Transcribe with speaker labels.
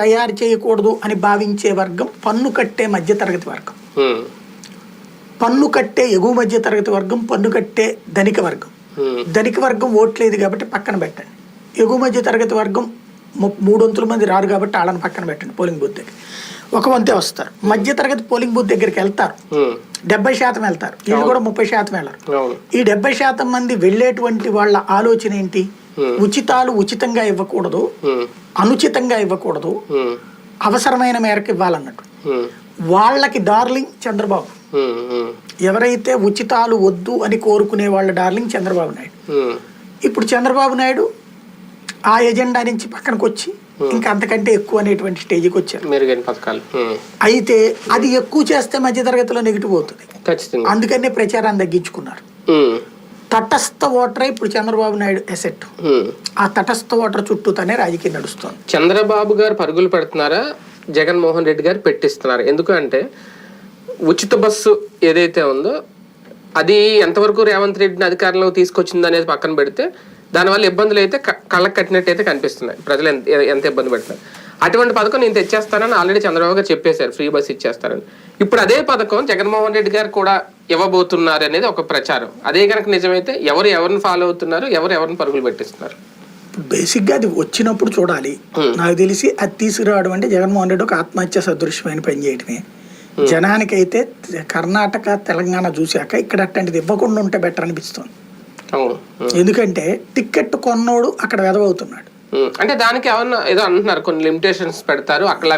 Speaker 1: తయారు చేయకూడదు అని భావించే వర్గం పన్ను కట్టే మధ్యతరగతి వర్గం. పన్ను కట్టే ఎగువ మధ్య తరగతి వర్గం పన్ను కట్టే ధనిక వర్గం. ధనిక వర్గం ఓట్లేదు కాబట్టి పక్కన పెట్టండి. ఎగువ మధ్య తరగతి వర్గం మూడొంతుల మంది రారు కాబట్టి వాళ్ళని పక్కన పెట్టండి పోలింగ్ బూత్ దగ్గర ఒక వంతే వస్తారు. మధ్య తరగతి పోలింగ్ బూత్ దగ్గరికి వెళ్తారు. డెబ్బై శాతం వెళ్తారు. వీళ్ళు కూడా ముప్పై శాతం వెళ్ళరు. ఈ డెబ్బై శాతం మంది వెళ్ళేటువంటి వాళ్ళ ఆలోచన ఏంటి? ఉచితాలు ఉచితంగా ఇవ్వకూడదు అనుచితంగా ఇవ్వకూడదు అవసరమైన మేరకు ఇవ్వాలన్నట్టు. వాళ్ళకి డార్లింగ్ చంద్రబాబు. ఎవరైతే ఉచితాలు వద్దు అని కోరుకునే వాళ్ళ డార్లింగ్ చంద్రబాబు నాయుడు. ఇప్పుడు చంద్రబాబు నాయుడు ఆ ఎజెండా నుంచి పక్కనకు వచ్చి ఇంకా అంతకంటే ఎక్కువ అనేటువంటి స్టేజ్కి వచ్చారు.
Speaker 2: మెరుగైన పథకాలు.
Speaker 1: అయితే అది ఎక్కువ చేస్తే మధ్యతరగతిలో నెగిటివ్ అవుతుంది. అందుకనే ప్రచారాన్ని తగ్గించుకున్నారు. తటస్థ ఓటరే ఇప్పుడు చంద్రబాబు నాయుడు ఎసెట్. ఆ తటస్థ ఓటర్ చుట్టూతోనే రాజకీయం నడుస్తుంది.
Speaker 2: చంద్రబాబు గారు పరుగులు పెడుతున్నారా? జగన్మోహన్ రెడ్డి గారు పెట్టిస్తున్నారు. ఎందుకంటే ఉచిత బస్సు ఏదైతే ఉందో అది ఎంతవరకు రేవంత్ రెడ్డిని అధికారంలోకి తీసుకొచ్చింది అనేది పక్కన పెడితే దానివల్ల ఇబ్బందులు అయితే కళ్ళకు కట్టినట్టు అయితే కనిపిస్తున్నాయి. ప్రజలు ఎంత ఎంత ఇబ్బంది పెడుతున్నారు? అటువంటి పథకం నేను తెచ్చేస్తానని ఆల్రెడీ చంద్రబాబు గారు చెప్పేశారు. ఫ్రీ బస్ ఇచ్చేస్తారని. ఇప్పుడు అదే పథకం జగన్మోహన్ రెడ్డి గారు కూడా ఇవ్వబోతున్నారు అనేది ఒక ప్రచారం. అదే కనుక నిజమైతే ఎవరు ఎవరిని ఫాలో అవుతున్నారు ఎవరు ఎవరిని పరుగులు పెట్టిస్తున్నారు?
Speaker 1: బేసిక్గా అది వచ్చినప్పుడు చూడాలి. నాకు తెలిసి అది తీసుకురావడం అంటే జగన్మోహన్ రెడ్డి ఒక ఆత్మహత్య సదృశ్యమైన పని చేయడమే జనానికైతే కర్ణాటక తెలంగాణ చూశాక ఇక్కడ అట్లాంటిది ఇవ్వకుండా ఉంటే బెటర్ అనిపిస్తుంది. ఎందుకంటే టికెట్ కొన్నోడు అక్కడ వెదవవుతున్నాడు.
Speaker 2: అంటే దానికి ఏమన్నా ఏదో అంటున్నారు కొన్ని లిమిటేషన్స్ పెడతారు అక్కడ